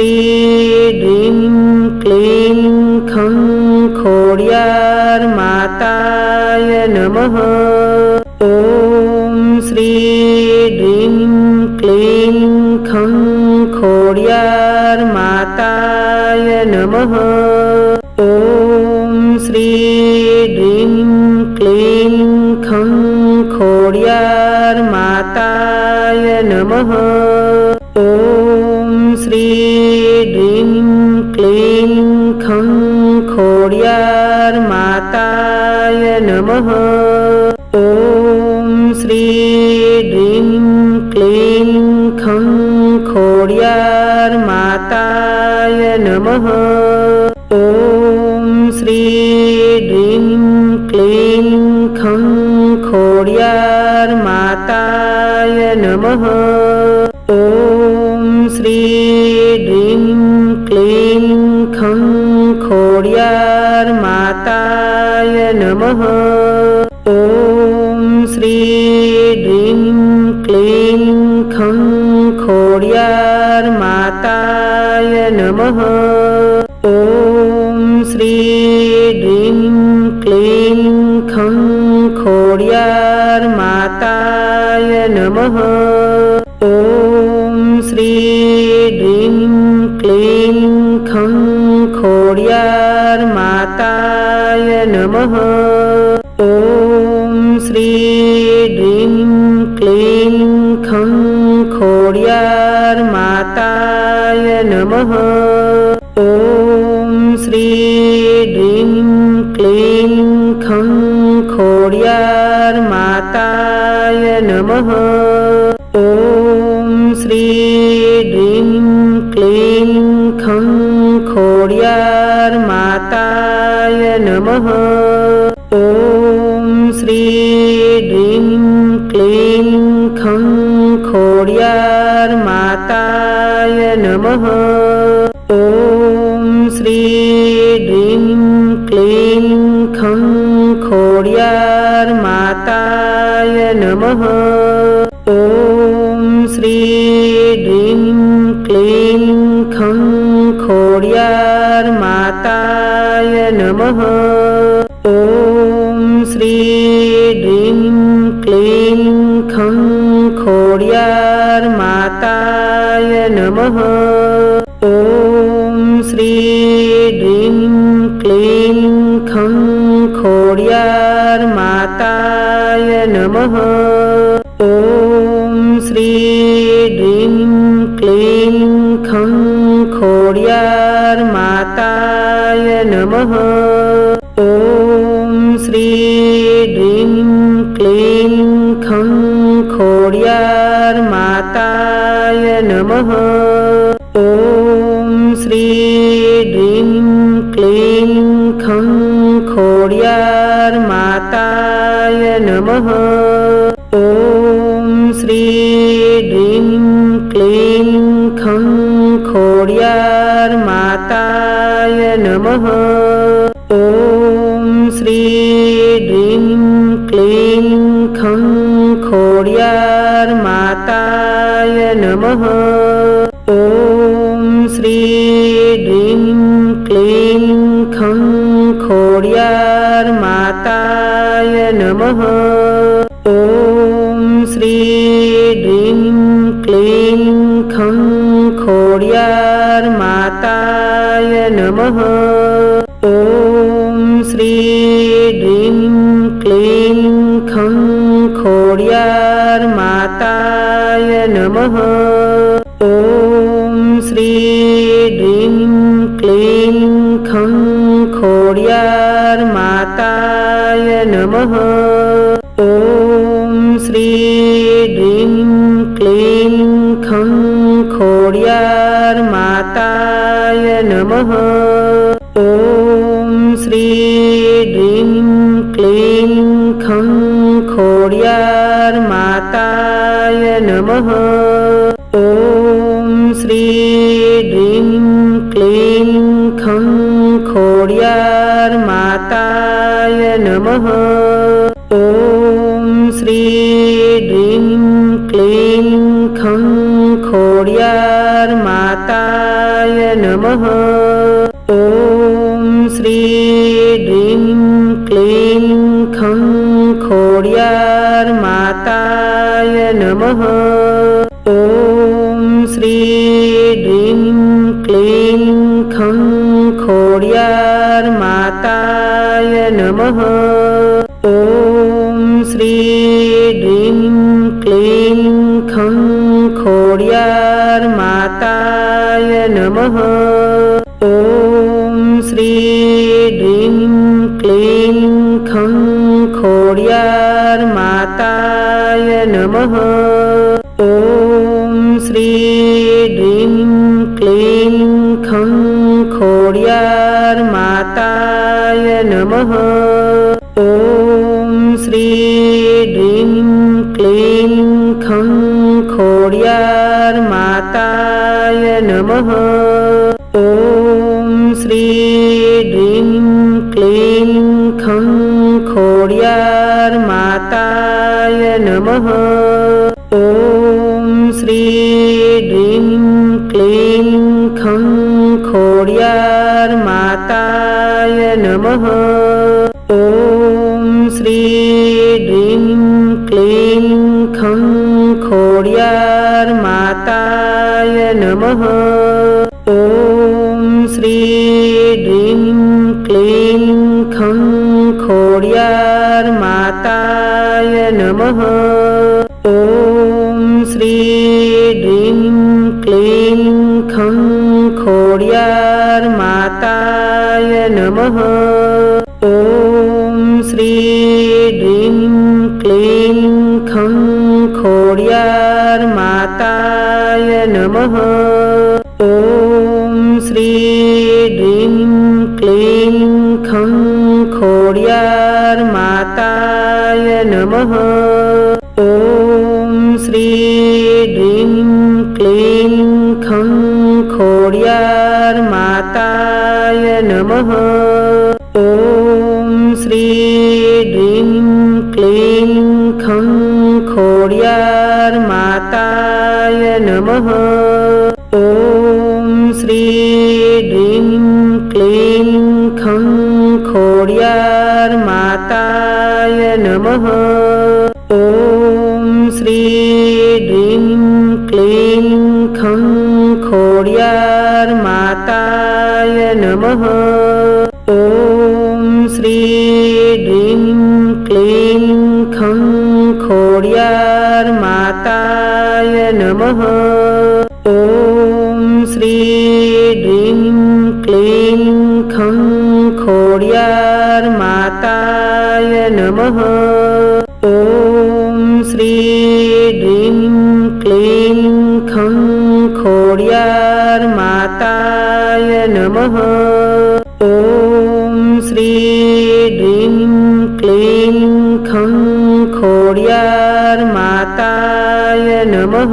શ્રી ડ્રીમ ક્લીમ ખં ખોડિયાર માતાય નમઃ ઓમ શ્રી ડ્રીમ ક્લીમ ખં ખોડિયાર માતાય નમઃ ઓમ શ્રી ડ્રીમ ખં ખોડિયાર માતાય નમઃ શ્રી ડ્રીમ ક્લીમ ખં ખોડિયાર માતાય નમઃ ઓમ શ્રી ડ્રીમ ક્લીમ ખં ખોડિયાર માતાય નમઃ ઓમ શ્રી ડ્રીમ ક્લીમ ખં ખોડિયાર માતાય નમઃ ौर्यार्माताय नमः। ॐ श्री ड्रीं क्लीं खं खोर्यार्माताय नमः। ॐ श्री ड्रीं क्लीं खं खोर्यार्माताय नमः। ॐ श्री ड्रीं क्लीं खं ौर्यार्माताय नमः। ॐ श्री ड्रीं क्लीं खं खोर्यार्माताय नमः। ॐ श्री ड्रीं क्लीं खं खोर्यार्माताय नमः। माताय नमः। ॐ श्री डीं क्लीं खं खोर्यार्माताय नमः। ॐ श्री ड्रीं क्लीं खं खोर्यार्माताय नमः। ॐ श्री માતાય નમઃ ઓમ શ્રી ડ્રીમ ક્લીમ ખં ખોડિયાર માતાય નમઃ ઓમ શ્રી ડ્રીમ ક્લીમ ખં ખોડિયાર માતાય નમઃ ઓમ શ્રી ડ્રીમ ક્લીમ ખં नमः। ॐ श्रीड्रीं क्लीं खं खोड्यार्माताय नमः। ॐ श्री ड्रीं क्लीं खं खोड्यार्माताय नमः। माताय नमः। ॐ श्री डीं क्लीं खं खोड्यार्माताय नमः। ॐ श्री ड्रीं क्लीं खं खोड्यार्माताय नमः। ॐ श्री માતાય નમઃ ઓમ શ્રી ડ્રીમ ક્લીમ ખં ખોડિયાર માતાય નમઃ ઓમ શ્રી ડ્રીમ ક્લીમ ખં ખોડિયાર માતાય નમઃ ઓમ શ્રી ડ્રીમ ક્લીમ ખં ખોડિયાર માતાય નમઃ ઓમ શ્રી ડ્રીમ ક્લીમ ખં ખોડિયાર માતાય નમઃ ઓમ શ્રી ડ્રીમ ક્લીમ ખં ખોડિયાર માતાય નમઃ नमः। ॐ श्रीडीं क्लीं खं खोड्यार्माताय नमः। ॐ श्री ड्रीं क्लीं खं खोड्यार्माताय नमः। य नमः। ॐ श्रीड्रीं क्लीं खं खोर्यार्माताय नमः। ॐ श्री ड्रीं क्लीं खं खोर्यार्माताय नमः। ॐ श्री ड्रीं क्लीं खं खोर्या ખં ખોડિયાર માતાય નમઃ ઓમ શ્રી ડ્રીમ ક્લીમ ખં ખોડિયાર માતાય નમઃ ઓમ શ્રી ડ્રીમ ક્લીમ ખં ખોડિયાર માતાય નમઃ नमः। ॐ श्रीड्रीं क्लीं खं खोड्यार्माताय नमः। ॐ श्रीड्रीं क्लीं खं खोड्यार्माताय नमः। ॐ श्रीड्रीं क्लीं खं खोड्यार्माताय नमः। ખોડિયાર માતાય નમઃ. ઓમ શ્રી ડ્રીમ ક્લીમ ખં ખોડિયાર માતાય નમઃ. ઓમ શ્રી ડ્રીમ ક્લીમ ખં ખોડિયાર માતાય નમઃ. ઓમ શ્રી ડ્રીમ ક્લીમ ખં માતાય નમઃ ઓમ શ્રી ડ્રીમ ક્લીમ ખં ખોડિયાર માતાય નમઃ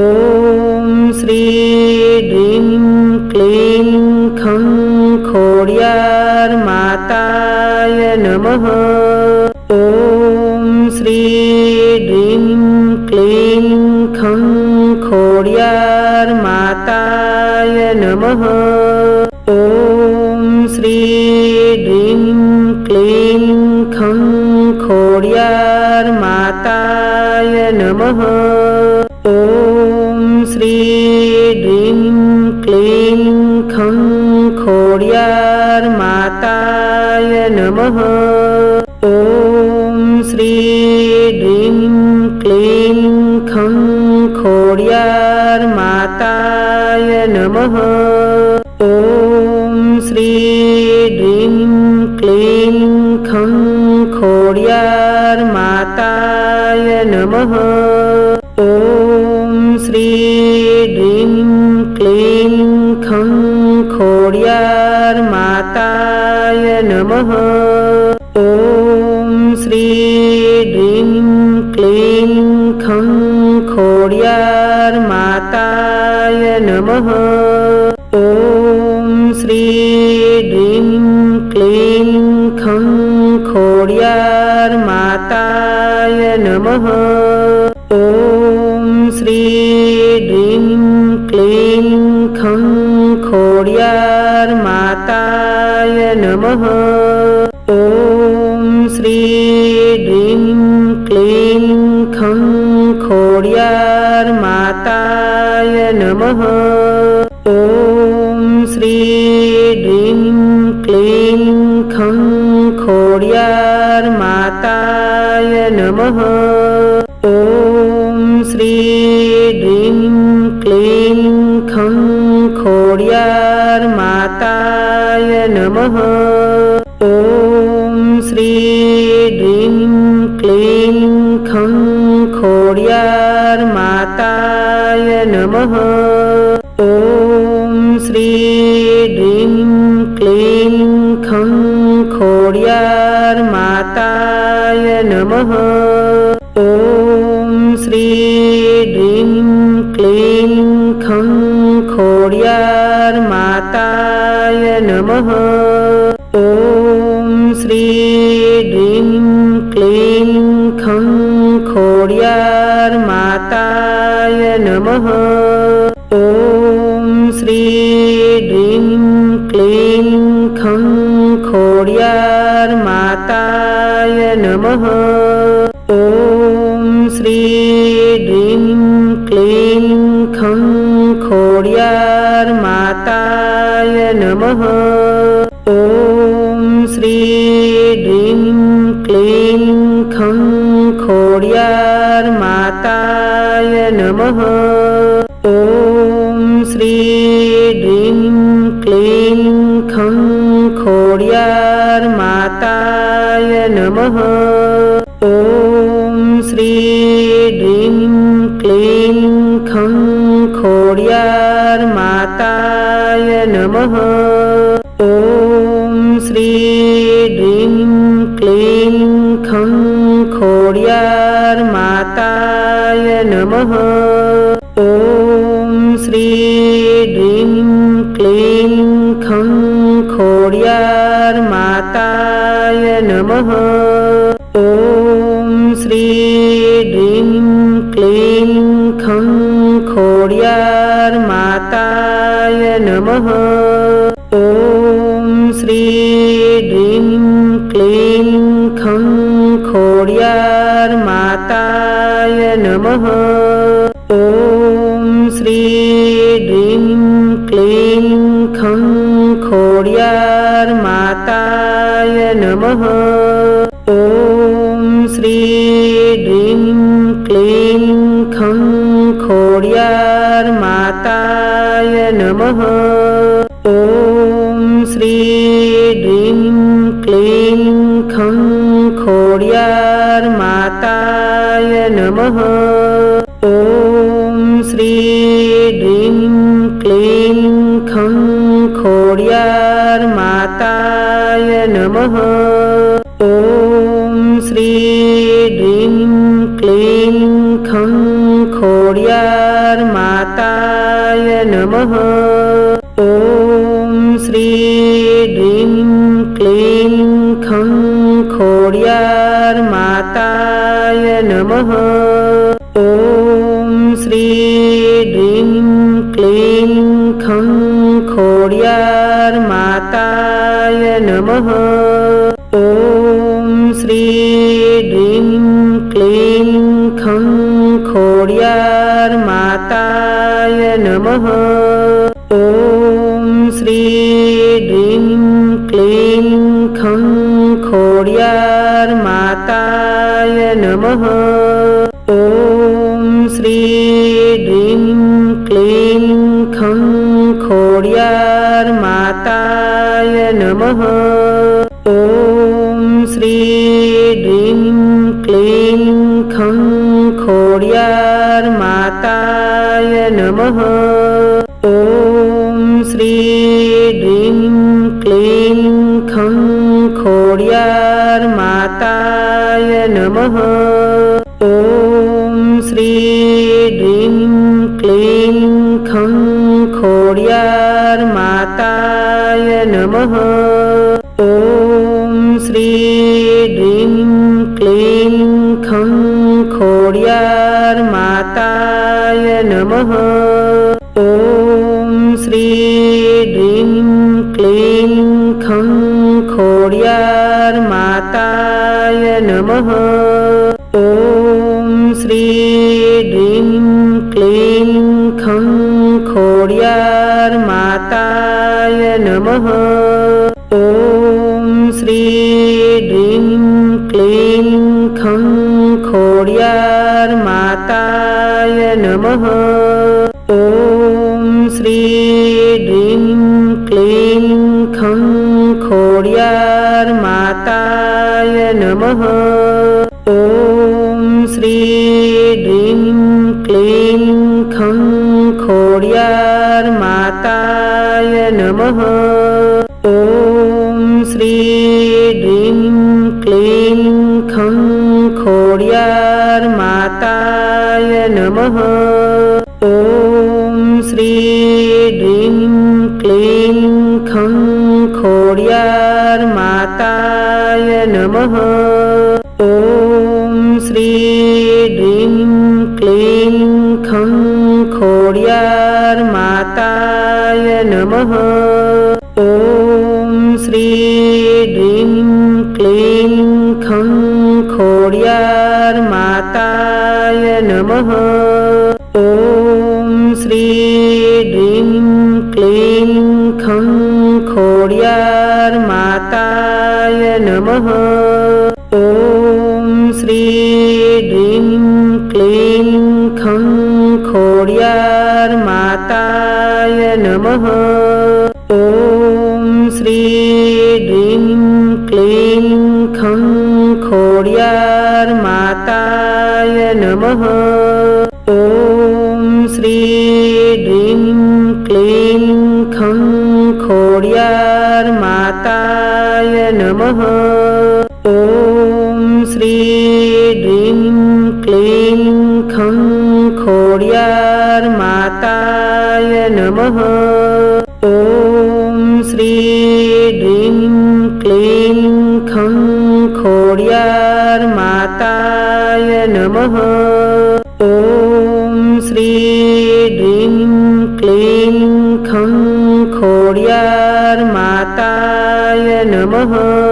ઓમ શ્રી ડ્રીમ ક્લીમ ખં ખોડિયાર માતાય નમઃ ઓમ શ્રી ડ્રીમ ક્લીમ ખં ખોડિયાર માતાય નમઃ ઓમ શ્રી ડ્રીમ ક્લીમ ખં ખોડિયાર માતાય નમઃ ઓમ શ્રી ડ્રીમ ક્લીમ ખં ખોડિયાર માતાય ौर्यार्माताय नमः। ॐ श्री ड्रीं क्लीं खं खोर्यार्माताय नमः। ॐ श्री ड्रीं क्लीं खं खोर्यार्माताय नमः। य नमः। ॐ श्री डीं क्लीं खं खोड्यार्माताय नमः। ॐ श्री ड्रीं क्लीं खं खोड्यार्माताय नमः। ॐ श्री ड्रीं क्लीं खं खोर्या ॐ श्री ह्रीं क्लीं खं खोड्यार् माताय नमः ॐ श्री ह्रीं क्लीं खं खोड्यार् माताय नमः ॐ श्री ह्रीं क्लीं खं खोड्यार् माताय नमः ॐ श्री ह्रीं क्लीं खं खोड्यार् माताय नमः ॐ श्री ह्रीं क्लीं खं खोड्यार् माताय नमः नमः। ॐ श्री ह्रीं क्लीं खं खोड्यार् माताय नमः। ॐ श्री ह्रीं क्लीं खं खोड्यार् माताय नमः। ॐ श्री ह्रीं क्लीं खं खोड्यार् माताय नमः ॐ श्री ह्रीं क्लीं खं खोड्यार् माताय नमः ॐ श्री ह्रीं क्लीं खं खोड्यार् माताय नमः ॐ श्री ह्रीं क्लीं खं खोड्यार् माताय नमः नमः ॐ श्री ह्रीं क्लीं खं खोड्यार् माताय नमः। ॐ श्री ह्रीं क्लीं खं खोड्यार् माताय नमः। ॐ श्री ह्रीं क्लीं खं नमः। ॐ श्री ह्रीं क्लीं खं खोड्यार् माताय नमः। ॐ श्री ह्रीं क्लीं खं खोड्यार् माताय नमः। ॐ श्री ह्रीं क्लीं खं खोड्यार् माताय नमः ખોડિયાર માતાય નમઃ. ઓમ શ્રી ગ્રીમ ક્લીમ ખં ખોડિયાર માતાય નમઃ. ઓમ શ્રી ગ્રીમ ક્લીમ ખં ખોડિયાર માતાય નમઃ. ઓમ શ્રી ગ્રીમ ક્લીમ ખં ખોડિયાર ॐ श्री ह्रीं क्लीं खं खोड्यार् माताय नमः ॐ श्री ह्रीं क्लीं खं खोड्यार् माताय नमः ॐ श्री ह्रीं क्लीं खं खोड्यार् माताय नमः માતાય નમઃ ઓમ શ્રી खं ક્લીમ ખં ખોડિયાર માતાય નમઃ ઓમ શ્રી ડ્રીમ ક્લીમ ખં ખોડિયાર માતાય નમઃ ઓમ શ્રી ડ્રીમ ક્લીમ ખં ખોડિયાર માતાય નમઃ ઓમ શ્રી ડ્રીમ ક્લીમ ખં ખોડિયાર માતાય નમઃ ઓમ માતાય નમઃ ઓમ શ્રી ડ્રીમ ક્લીમ ખં ખોડિયાર માતાય નમઃ ઓમ શ્રી ડ્રીમ ક્લીમ ખં ખોડિયાર માતાય નમઃ ઓમ શ્રી ડ્રીમ ક્લીમ खर्यार्माताय नमः। ॐ श्री ड्रीं क्लीं खं खोर्यार्माताय नमः। ॐ श्री ड्रीं क्लीं खं खोर्यार्माताय नमः। ॐ श्री ड्रीं क्लीं खं ખોડિયાર માતાય નમઃ.